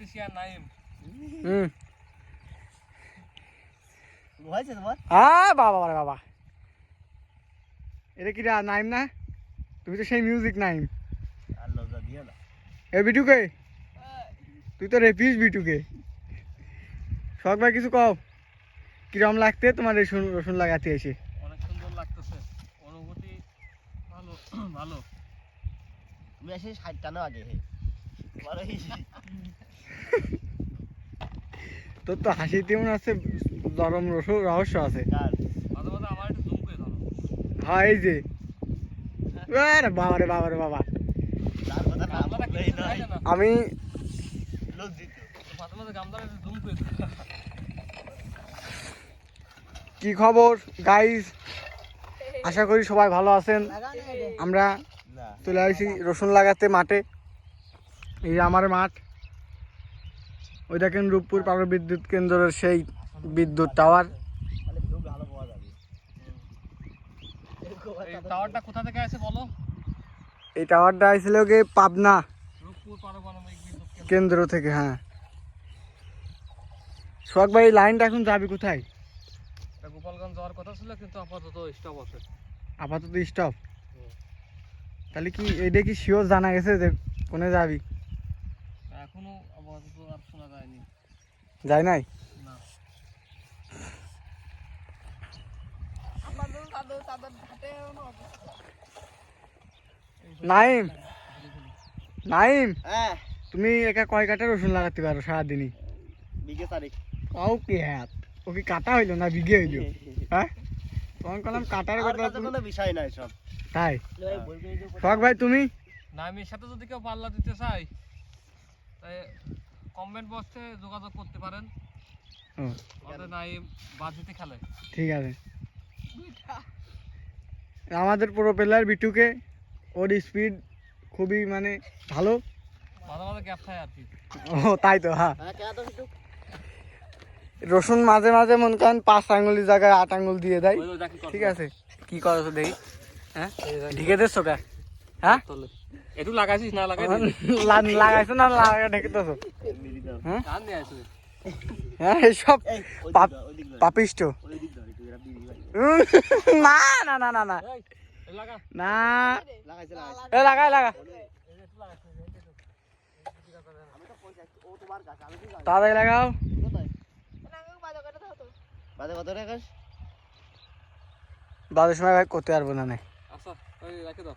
Electrician Naim হুম। হয়েছে তোমার? আ বাবা রে বাবা। এটা কি রা নাইম না? তুমি তো সেই মিউজিক নাইম। আর লজ্জা দিয়ে না এ বিটুকে? তুই তো রেপিস বিটুকে। শখ ভাই কিছু কও? কিরম লাগতে তোমার রসুন রসুন লাগাতে এসে? অনেক সুন্দর লাগতেছে। অনুভূতি ভালো ভালো। তুমি এসে ষাট টানো আগে। হে তোমার ওই তোর তো হাসিতে মনে আছে নরম রস রহস্য আছে। হ্যাঁ এই যে। আরে বাবা। রে বাবা রে আমি। কি খবর? গাইজ আশা করি সবাই ভালো আছেন। আমরা চলে আসি রসুন লাগাতে মাঠে। এই আমার মাঠ। ওই দেখেন রূপপুর পাওয়ার বিদ্যুৎ কেন্দ্রের সেই বিদ্যুৎ টাওয়ার। টাওয়ারটা কোথা থেকে আছে বলো? এই টাওয়ারটা আসছিল গিয়ে পাবনা কেন্দ্র। থেকে হ্যাঁ। সোহাগ ভাই লাইনটা এখন যাবি কোথায়? গোপালগঞ্জ যাওয়ার কথা ছিল কিন্তু আপাতত স্টপ আছে। আপাতত স্টপ তাহলে কি এইটা কি শিওর জানা গেছে যে কোনে যাবি? এখনও আপাতত আর শোনা যায়নি। যাই নাই? না। নাইম? নাইম? হ্যাঁ। তুমি একা কয় কাটা রসুন লাগাতে পারো সারাদিনই? বিঘে তারিখ ও কি হ্যাঁ ও কি কাটা হইল না বিঘে হইল? হ্যাঁ? তখন কলাম কাটার কথা কোনো বিষয় নাই সব। তাই? হ্যাঁ। সোহাগ ভাই তুমি? নাইমের সাথে যদি কেউ পাল্লা দিতে চায় তাই কমেন্ট বক্সে যোগাযোগ করতে পারেন। আমাদের নাইম বাজিতে খেলে। ঠিক আছে। আমাদের পুরো প্লেয়ার বিটুকে ওর স্পিড খুবই মানে ভালো। মাঝে মাঝে গ্যাপ আর কি। ও তাই তো হ্যাঁ। হ্যাঁ কে তো একটু রসুন মাঝে মাঝে মন করেন পাঁচ আঙুলের জায়গায় আট আঙুল দিয়ে দেয়। ঠিক আছে। কি করছ দেখি? হ্যাঁ? ঢেকে দিচ্ছ হ্যাঁ? তোলে। একটু লাগাইছিস না লাগাই লাগাইছো না লাগা ঢেকে দিচ্ছ হ্যাঁ হ্যাঁ দাও, পাপিষ্ট। না না না না না না। এ লাগাই লাগা। আমি তো পঞ্চায়েত, ও তোমার কাছে, আমি কি জানি? তাড়াতাড়ি লাগাও? বাজে কত রে আকাশ? বাদের সময় ভাই করতে পারব না না আচ্ছা রাখে দাও